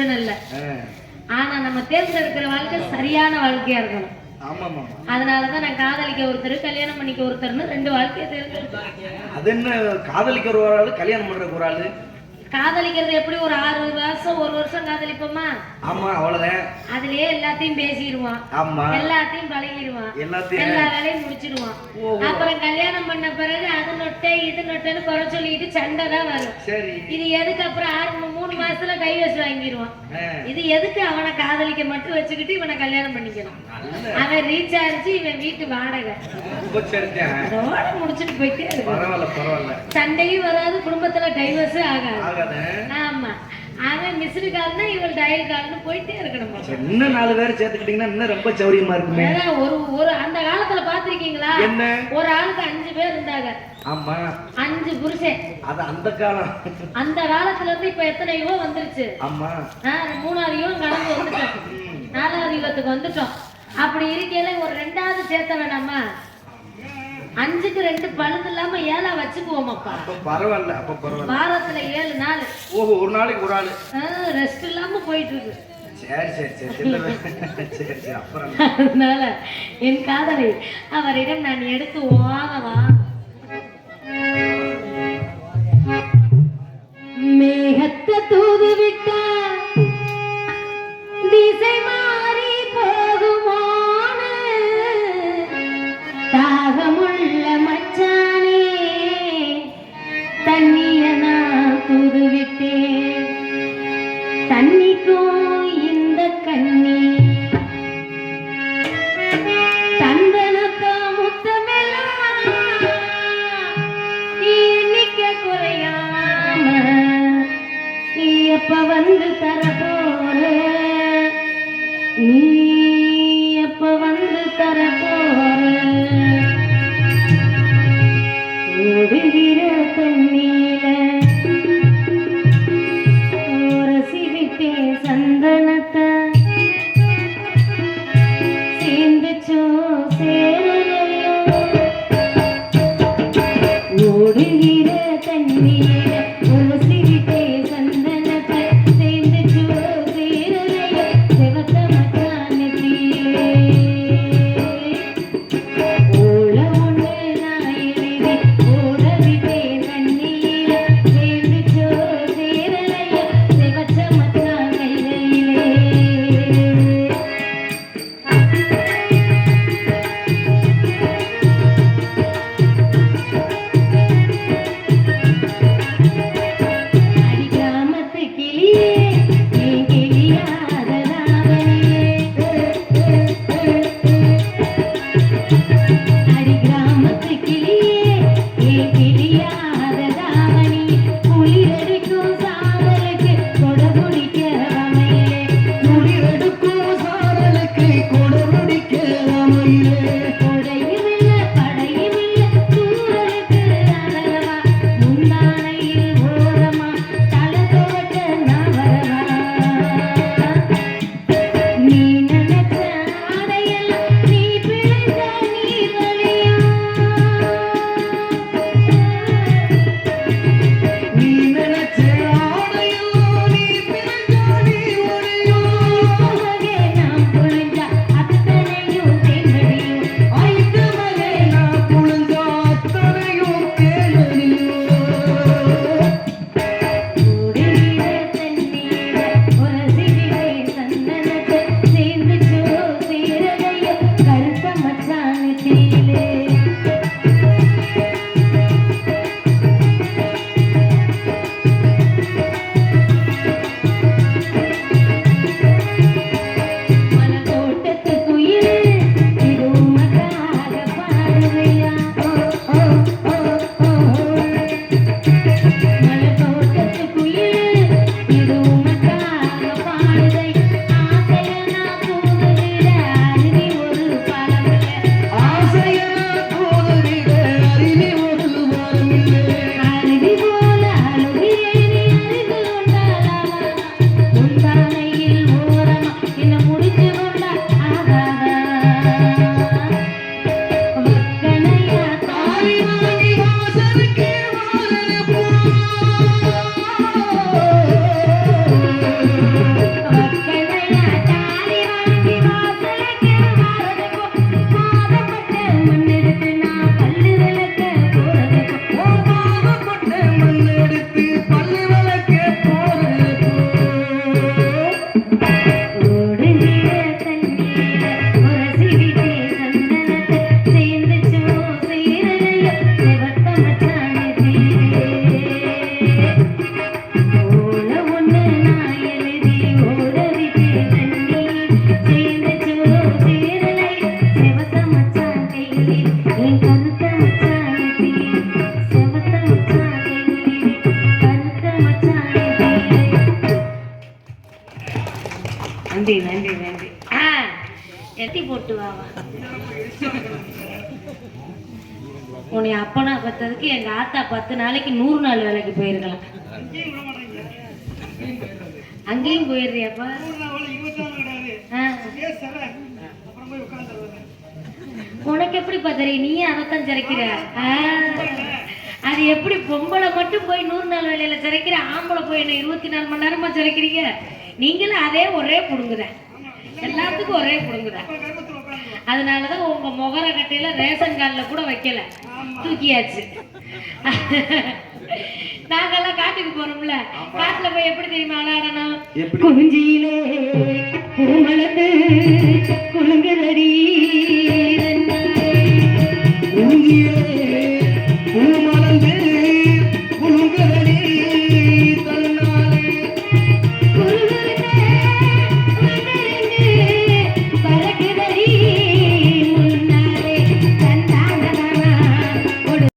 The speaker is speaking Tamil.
பிரச்சனை இல்லை. ஆனா நம்ம தேர்ந்தெடுக்கிற வாழ்க்கை சரியான வாழ்க்கையா இருக்கணும். அதனாலதான் நான் காதலிக்க ஒருத்தர் கல்யாணம் பண்ணிக்க ஒருத்தர்னு ரெண்டு வாழ்க்கையை தேர்ந்தெடுத்தேன். அது என்ன காதலிக்கிற ஒரு ஆளு கல்யாணம் பண்ற ஒரு ஆளு? காதலிக்கிறது எப்படி? ஒரு ஆறு வருஷம் ஒரு வருஷம் காதலிப்போமா? ஆமா அவ்வளவுதான். அதுலயே எல்லாத்தையும் பேசிடுவான். ஆமா. எல்லாத்தையும் பழகிடுவான். எல்லாத்தையும். எல்லா வேலையும் முடிச்சிடுவான். ஓஹோ. அப்புறம் கல்யாணம் பண்ண பிறகு அது நொட்டை இது நொட்டைன்னு குறை சொல்லிட்டு சண்டை தான் வரும். சரி. இது எதுக்கு அப்புறம் ஆறு மூணு மாசத்துல டைவர்ஸ் வாங்கிடுவான்? இது எதுக்கு அவனை காதலிக்க மட்டும் வச்சுக்கிட்டு இவனை கல்யாணம் பண்ணிக்கணும்? அவன் ரீசார்ஜ் இவன் வீட்டு வாடகை. அதோட முடிச்சிட்டு போயிட்டே இருக்கு. சண்டையும் வராது குடும்பத்துல டைவர்ஸே ஆகாது. ஆகாத ஆமா. அவன் மிஸ்டு கால்னா இவள் டயல் கால்னு போயிட்டே இருக்கணும்? இன்னும் நாலு பேர் சேர்த்துக்கிட்டீங்கன்னா இன்னும் ரொம்ப சௌரியமா இருக்குமே. அதான் ஒரு ஒரு அந்த காலத்துல பாத்திருக்கீங்களா என்ன? ஒரு ஆளுக்கு அஞ்சு பேர் இருந்தாங்க. ஆமா. அஞ்சு புருஷன். அது அந்த காலம். அந்த காலத்துல இருந்து இப்ப எத்தனை யுகம் வந்துருச்சு? ஆமா. மூணாவது கடந்து வந்துட்டோம். நாலாவது யுகத்துக்கு வந்துட்டோம். அப்படி இருக்கையில ஒரு ரெண்டாவது சேர்த்த வேணாமா அஞ்சுக்கு ரெண்டு பழுது இல்லாம ஏழா வச்சுக்குவோமாப்பா. அப்ப பரவாயில்ல அப்ப பரவாயில்ல. வாரத்துல ஏழு நாள். ஓஹோ ஒரு நாளைக்கு ஒரு ஆளு. ரெஸ்ட் இல்லாம போயிட்டு இருக்கு? அதனால என் காதலை அவரிடம் நான் எடுத்து ஓதவா தண்ணிக்கும் இந்த கண்ணி தந்தனத்தோ முத்தமெல்லாம் எண்ணிக்கை குறையாம நீ எப்ப வந்து தர போற நீ எட்டி உன்னை அப்பனா பத்ததுக்கு எங்க ஆத்தா பத்து நாளைக்கு நூறு நாள் வேலைக்கு போயிருக்கலாம். அங்கேயும் போயிடுறியாப்பா? உனக்கு எப்படி தெரியும்? நீயே அதைத்தான் சிறைக்கிற. அது எப்படி பொம்பளை மட்டும் போய் நூறு நாள் வேலையில சிறைக்கிற? ஆம்பளை போய் என்ன இருபத்தி நாலு மணி நேரமா சிறைக்கிறீங்க? நீங்களும் அதே ஒரே புடுங்குற எல்லாத்துக்கும் ஒரே அதனாலதான் உங்க முகர கட்டையில ரேஷன் கார்டில் கூட வைக்கல. தூக்கியாச்சு. நாங்கெல்லாம் காட்டுக்கு போறோம்ல. காட்டுல போய் எப்படி தெரியுமா விளையாடணும்? எப்படி? குஞ்சியிலே பூமலத்து குலுங்குதடி.